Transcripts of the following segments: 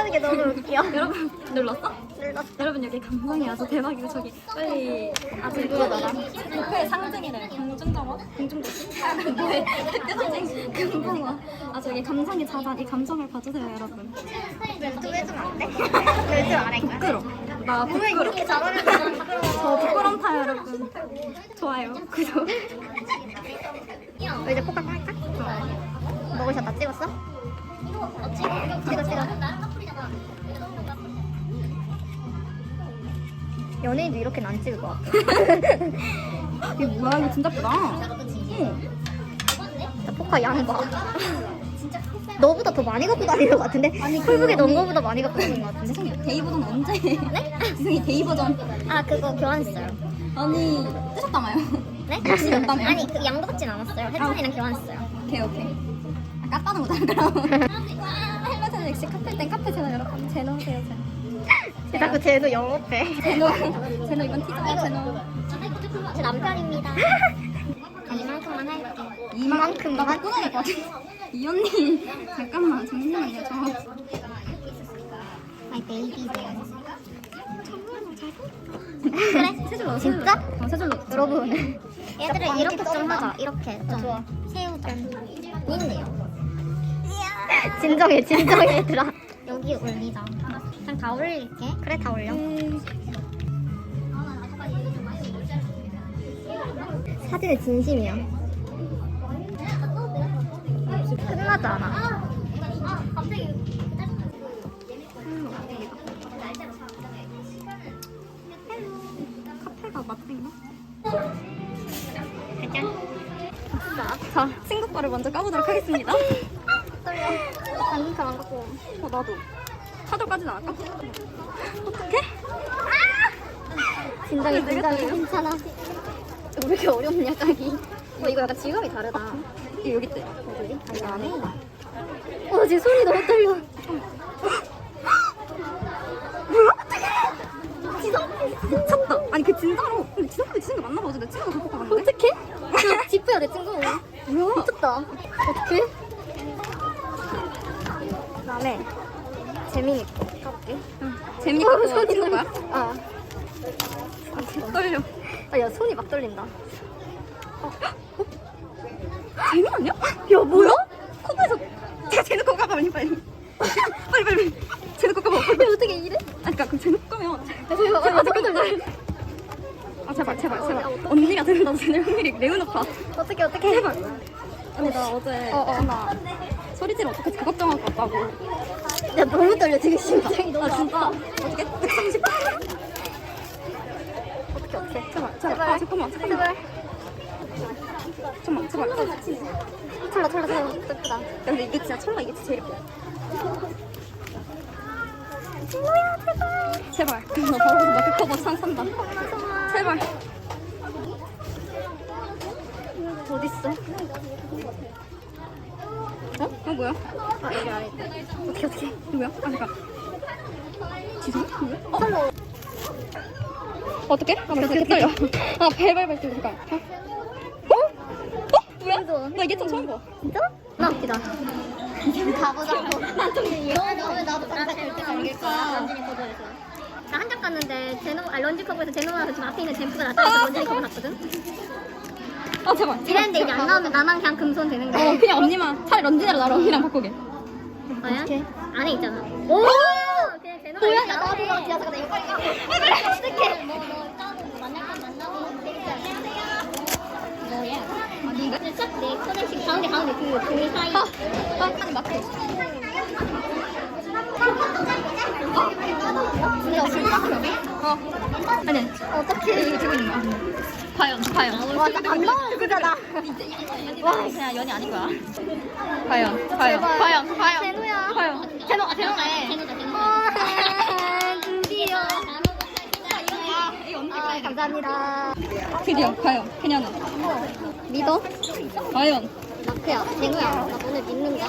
하는 게 너무 웃겨. 여러분 눌렀어? 눌렀어. 여러분 여기 감성이 아주 대박이고 저기 빨리 아주 그 목표의 상징이래 공중정화? 공중정화? 아 뭐해 상징 금붕어 아 저기 감성이 자단 이 감성을 봐주세요 여러분 좀 해주면 안 돼? 열심히 안할 거야. 부끄러 나 왜 부끄러 이렇게 잘하는데 저 부끄럼타 여러분 좋아요 구독 이제 포카 할까? 먹으셨 다 찍었어? 찍어 찍어 연예인도 이렇게는 안 찍을 것 같아. 이게 뭐야? 이거 진짜 예쁘다. 진짜 포카 양봐 너보다 더 많이 갖고 다니는 것 같은데? 아니 콜북에 넣은 거보다 많이 갖고 다니는 것 같은데? 지성이 데이 버전 언제? 네? 지성이 데이 버전. 아 그거 교환했어요. 아니 뜨셨다마요? 네? 열심히였다며. 아니 그 양도 받진 않았어요. 혜준이랑 교환했어요. 오케이 오케이. 아 깠다는 거다 그럼 역시 카페 땐 카페 제노 여러분 제노 하세요 제노 자꾸 쟤도 영업해? 제노 제노 이번 티저야 제노. 제 남편입니다. 이만큼만 할게 이만큼? 나 될것 같아. 이 언니 잠깐만 잠시만요 저. 마이 베이비 그래 세줄로 진짜? 어. 세줄로 여러분. 얘들을 이렇게 좀 하자 이렇게. 좀 좋아. 세우자 있네요 진정해 진정해 얘들아 여기 올리자. 그냥 다 올릴게. 그래 다 올려. 사진에 진심이야. 끝나지 않아. 카페가 자 친구 거를 먼저 까보도록 하겠습니다 떨려. 방금 가만 갖고 어 나도. 안 할까? 어떡해? 진정해 그래요? 괜찮아. 왜 이렇게 어렵냐 까기? 어 이거 약간 질감이 다르다. 이거 여기 있대. 어디? 아 이거 안에 어 지금 손이 너무 떨려. 미쳤다. 아니 그 진짜로 근데 맞나 봐. 어제 내 친구가 그거 봤는데. 어떡해? 그 지프야 내 친구 뭐야? 미쳤다. 어떡해? 그다음에 재민이 거 까볼게. 재밌게 어, 찍는 거야? 어. 떨려. 아, 야 손이 막 떨린다. 재미 아니야? 야? 뭐야? 코너에서 제가 제노 거 까봐 빨리 빨리. 빨리 빨리 제노 거 까봐. 야 어떻게 이래? 아니 그니까 그럼 제노 거 까면 야 제발 아 잠깐만 아 제발 제발 어, 야, 제발. 어떡해. 언니가 들은 나도 제노 확률이 매우 높아. 어떡해 어떡해 제발 아니 나 어제 어, 어. 나 지르 어떻게 그 걱정할 것 같다고. 야 너무 떨려. 지금 심장이 너무 아 진짜? 어떻게 130 어떡해 어떡해. 제발 제발. 아 잠깐만 잠깐만. 잠깐만 제발 찰나 찰나 찰나 예쁘다. 야 근데 이게 진짜 철라 이게 진짜 제일 예뻐. 진호야 제발. 제발. 나 바로 나 그거 산 산다. 제발. 어딨어? 어? 어 뭐야? 아 안에 있다 어떻게 어떻게 누구야? 아 잠깐 지성? 누구야? 어? 찰나 어떡해? 아, 나 되게 떨려. 아, 발발발 떨려. 잠깐. 어? 어? 뭐야? 나 이게 좀 처음 봐. 진짜? 나 웃기다. 가보자고. 이러면 나도 깜짝 갈길 거야. 런쥔이. 나한장 갔는데 제노, 아 런쥔 커버에서 제노가 지금 앞에 있는 젠프가 나타나서 런쥔이 커버 갔거든. 아, 제발. 이랬는데 이제 안 나오면 나만 그냥 금손 되는 거야. 어, 그냥 언니만. 차라리 런진이랑 나랑 언니랑 바꾸게. 과연? 안에 있잖아. 오! 그냥 뭐야? 나 나도 나 뒤에서 나 이거 빨리 가. 어떡해. 너너 일단 만날 건 만나고 뭐야? 아, 누군데? 근데 딱내 커넥팅 가운데 가운데 그 종이 사이. 아, 아, 아니, 맞게. 어. 아니, 어떻게 이거 들고 있는 거야. 과연, 과연. 와, 나안 나오는 그거다. 와, 그냥 연이 아닌 거야. 과연, 과연, 제발. 과연, 과연. 제노야. 과연. 제노, 아, 제노네. 드디어. 이 언니 아, 감사합니다. 드디어, 과연. 그녀는. 믿어? 과연. 마크야, 제노야. 나 너네 믿는다.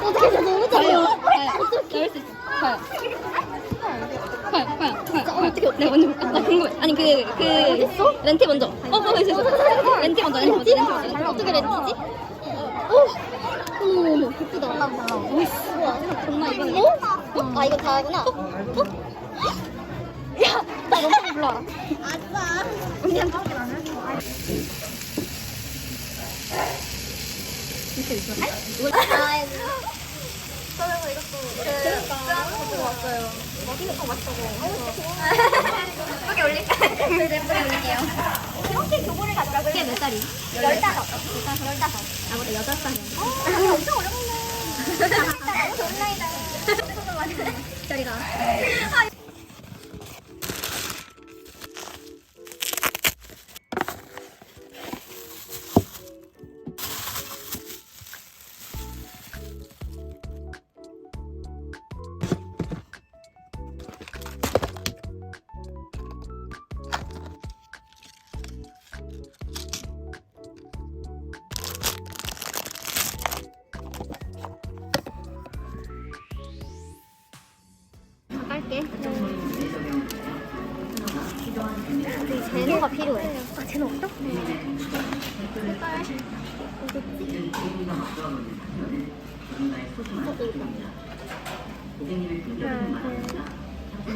어떻게 나 너무 과연. 떨려. 과연. 넣을 수 있어. 과연. 과연. 어떻게 내가 먼저 볼까? 나 궁금해. 아니 그, 그. 있어? 렌티 먼저. 어, 어, 있어, 있어. 렌티 먼저, 렌티 먼저, 렌티 먼저. 렌티 먼저. 어떻게 렌티지? 어? 어머 예쁘다 우와 정말 이거는. 어? 어? 아 이거 다구나 어? 야! 나 너무 불러라 아싸 마 진짜 있어. 아, 저는 이것도 그 왔어요. 먹이는 거 맛있다고. 여기 올릴까? 네, 예쁘게 올릴게요. 이렇게 교보를 가져가고 이게 몇 살이? 열다섯. 열다섯. 열다섯. 나보다 여덟 살이야. 아, 엄청 어려운데. 너무 좋은 나이다. 저리가.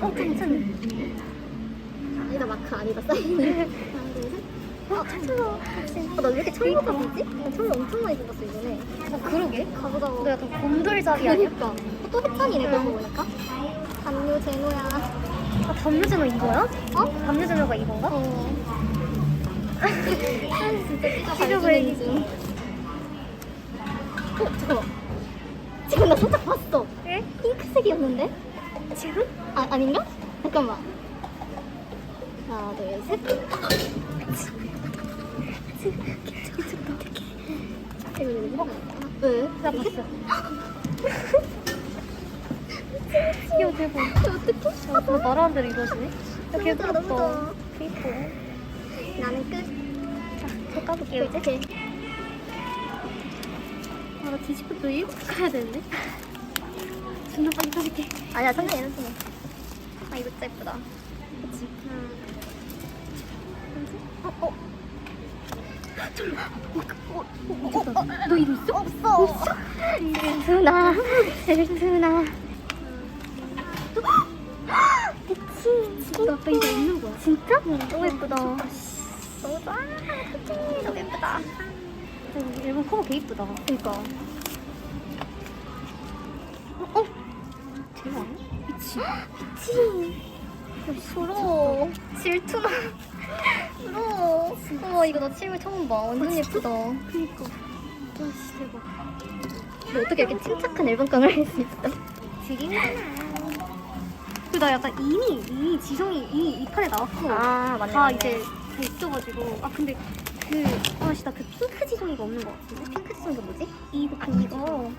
어, 괜찮네. 아니다, 마크 아니다, 셋. 어, 철로. 어, 나왜 이렇게 철로가 보지? 나 철로 엄청 많이 뽑았어, 이번에. 어, 그러게. 가보다 보다 약간 곰돌잡이 아니야? 그니까. 어, 또 혜찬이네, 그러고 보니까. 담요 제노야. 아, 담요 제노 이거야? 어? 담요 제노가 이건가? 어. 진짜 삐져 삐져 발기는 중. 어, 잠깐만. 지금 나 살짝 봤어. 예? 핑크색이었는데? 지금? 아, 아닌가? 잠깐만. 하나, 둘, 셋. 이거 이거 이거. 왜? 나 봤어. 야, 대박. 어떡해? 아, 너 말하는 대로 이러지네? 야, 너무. 좋아. 그니까. 나는 끝. 자, 저 까볼게요, 이제. 아, 나 디지털도 일곱 개 가야 되는데? 존나 빨리 가볼게. 아니야, 천천히, 천천히. 아, 이거 진짜 예쁘다. 그치? 어, 어. 어, 어, 너 이거 있어? 없어. 없어. 슬투나, 슬투나. 그치. 너 아빠 이거 있는 거야? 진짜? 너무 예쁘다. 너무 좋아. 어떡해. 너무 예쁘다. 일본 커버 개 이쁘다. 그니까. 그치. 부러워. 질투나. 부러워. 어머, 이거 나 실물 처음 봐. 완전 예쁘다. 그니까. 와 씨 대박. 너 어떻게 이렇게 침착한 일본깡을 할 수 있어? 드림이잖아. 그나 약간 이미 이미 지성이 이미 이 판에 나왔어. 아, 맞네. 다 이제 다 있어가지고. 아 근데 그 아 씨 나 그 핑크 지성이가 없는 것 같은데. 핑크 지성이 뭐지? 이거 아, 이거.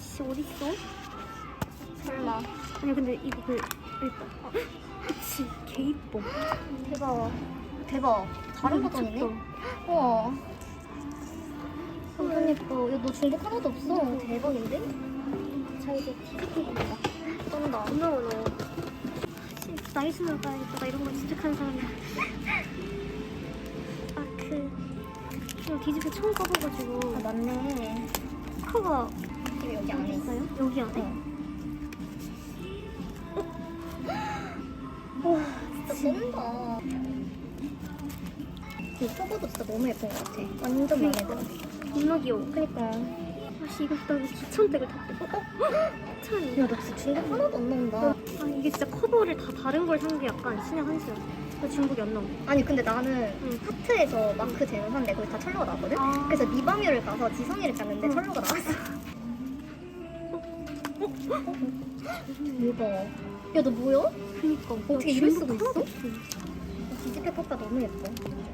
씨 어디 있어? 설마. 아니 근데 이거 그 일단 아, 그치 개 이뻐. 대박. 대박. 다른. 버전이네? 우와. 완전 예뻐. 야, 너 중복 하나도 없어. 대박인데? 자, 이제 티켓팅 해보자. 쩐다. 고마워 너. 씨, 나이스는 가야겠다. 나 이런 거 진짜 하는 사람이야. 아그 이거 디지털 처음 까봐가지고 아, 맞네. 커가 여기 안에 있어. 있어요? 여기 안에? 와, 이 포고도 진짜 너무 예쁜 것 같아. 완전 마음에 들어. 겁나 귀여워. 그니까. 아씨 이거 나 이거 기천댁을 다 어? 어? 찬이. 야, 나 진짜 중복 하나도 안 나온다. 아 이게 진짜 커버를 다 다른 걸 산 게 약간 신의 한수야. 나 중국이 안 나와. 아니, 근데 나는 응. 하트에서 마크 제노 산데 거기 다 철로가 나왔거든? 아. 그래서 리바뮤를 가서 지성이를 깠는데 응. 철로가 나왔어. 대박. 야, 너 뭐야? 그니까 어떻게 야, 이럴 중국 수가 있어? 없어. 디지털 컵가 너무 예뻐.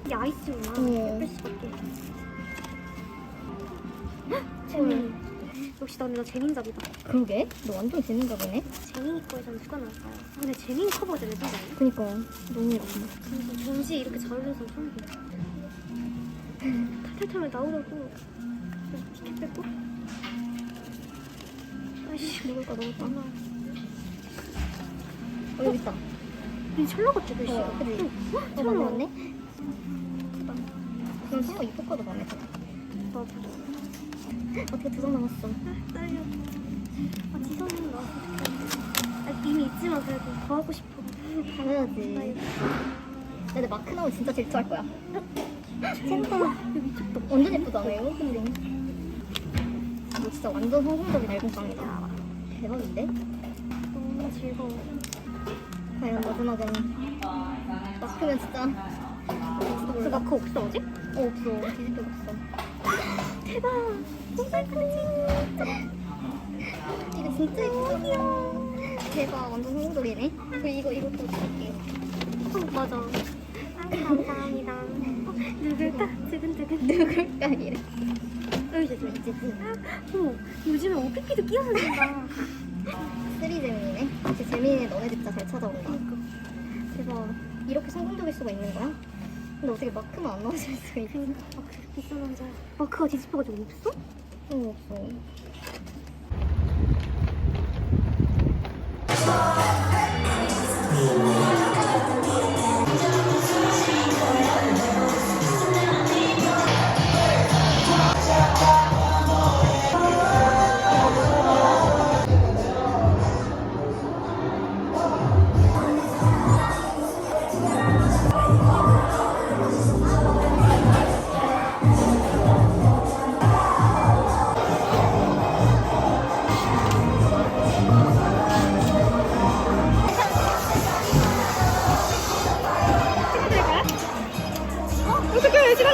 이게 아이스구나. 어. 예쁠 수밖에. 재민. 역시 나 근데 나 재민잡이다. 그러게? 너 완전 재밌가 보네? 재민이 거에서는 누가 나올까요? 아, 근데 재민 커버들 예쁘지 않아? 그니까. 너무 예뻐. 그래서 전시에 이렇게 잘 사람 처음 봐. 탈탈탈 나오라고. 티켓 뺏고. 아이씨, 먹을까, 먹을까? 엄마. 어, 여기 있다. 이 찰나 같지, 글씨. 어, 그지? 어, 맞네, 맞네. 그럼 성우 이포커도 마음에 들어. 맞아. 어떻게 두장 남았어? 떨려. 아, 지성이는 나왔어. 아, 이미 있지만 그래도 더 하고 싶어. 당연하지. 근데 마크 나오면 진짜 질투할 거야. 미쳤다. 완전 예쁘잖아, 이거. 근데. 이거 진짜 완전 성공적인 앨범 빵이다. 대박인데? 너무 즐거워. 과연 마지막은 마크면 진짜 그 마크 없어, 아직? 어 없어 뒤집혀 없어 대박. 아, 이거 진짜 예쁘다 대박 완전 성공적이네 그리고 이거 이것도 줄게 어, 맞아. 감사합니다. 어, 누굴까? 두근두근. 누굴까 이래 여기 저 있지. 어머, 요즘에 OPP도 끼워서 된다. 쓰리 재민이네 진짜 재민이네 너네 진짜 잘 찾아온다 대박 이렇게 성공적일 수가 있는 거야? 근데 어떻게 마크만 안 나오실 수가 있어 마크 비싼 남자. 마크가 뒤집혀가지고 없어? 어 없어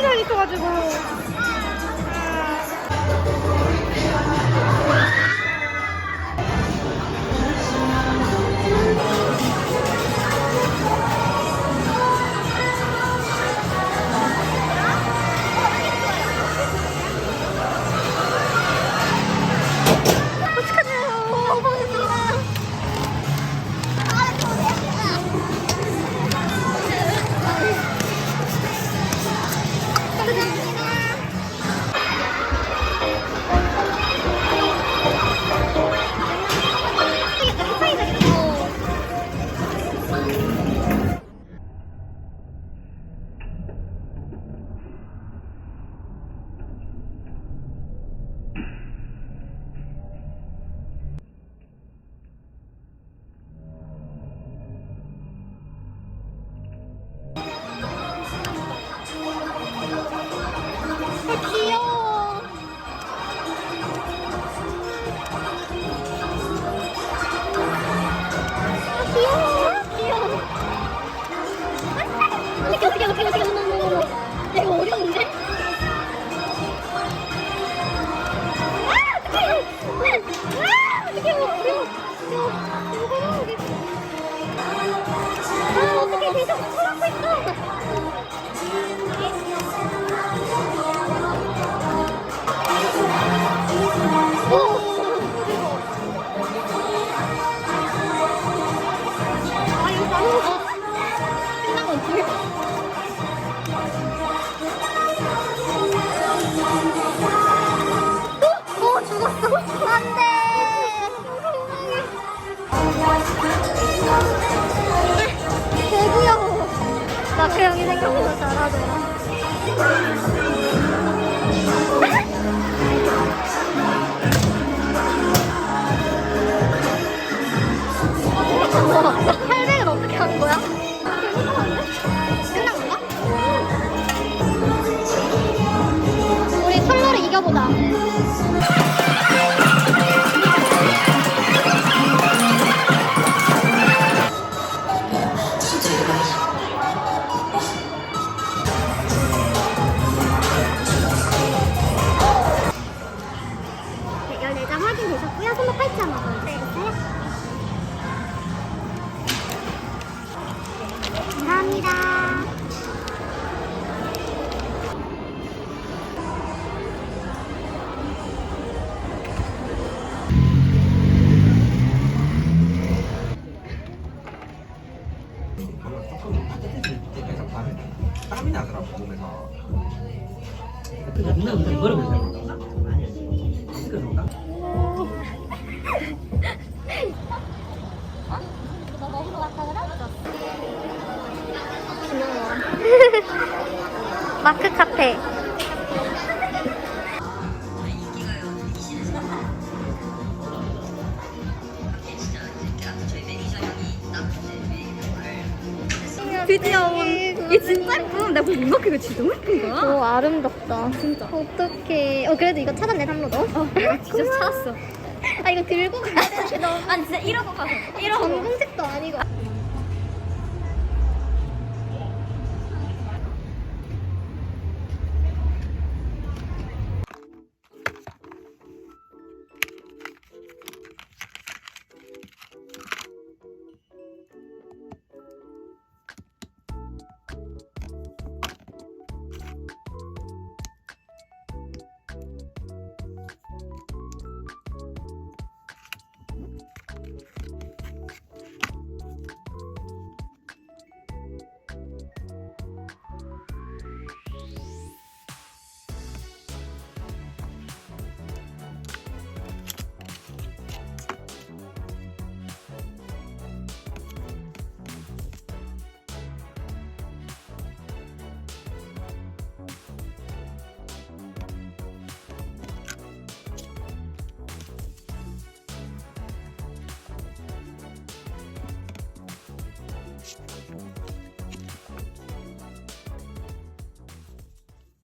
제한 있어가지고. 배. 드디어 온. 얘 진짜 예쁜. 내가 보고 이만큼 이거 진짜 너무 예쁜 거야. 오 아름답다. 진짜. 어떡해. 어 그래도 이거 찾았네 삼로도. 어, 내가 진짜 찾았어. 아 이거 들고 가야 되는데 너무 아니 진짜 이러고 가서 이러고 전공책도 아니고.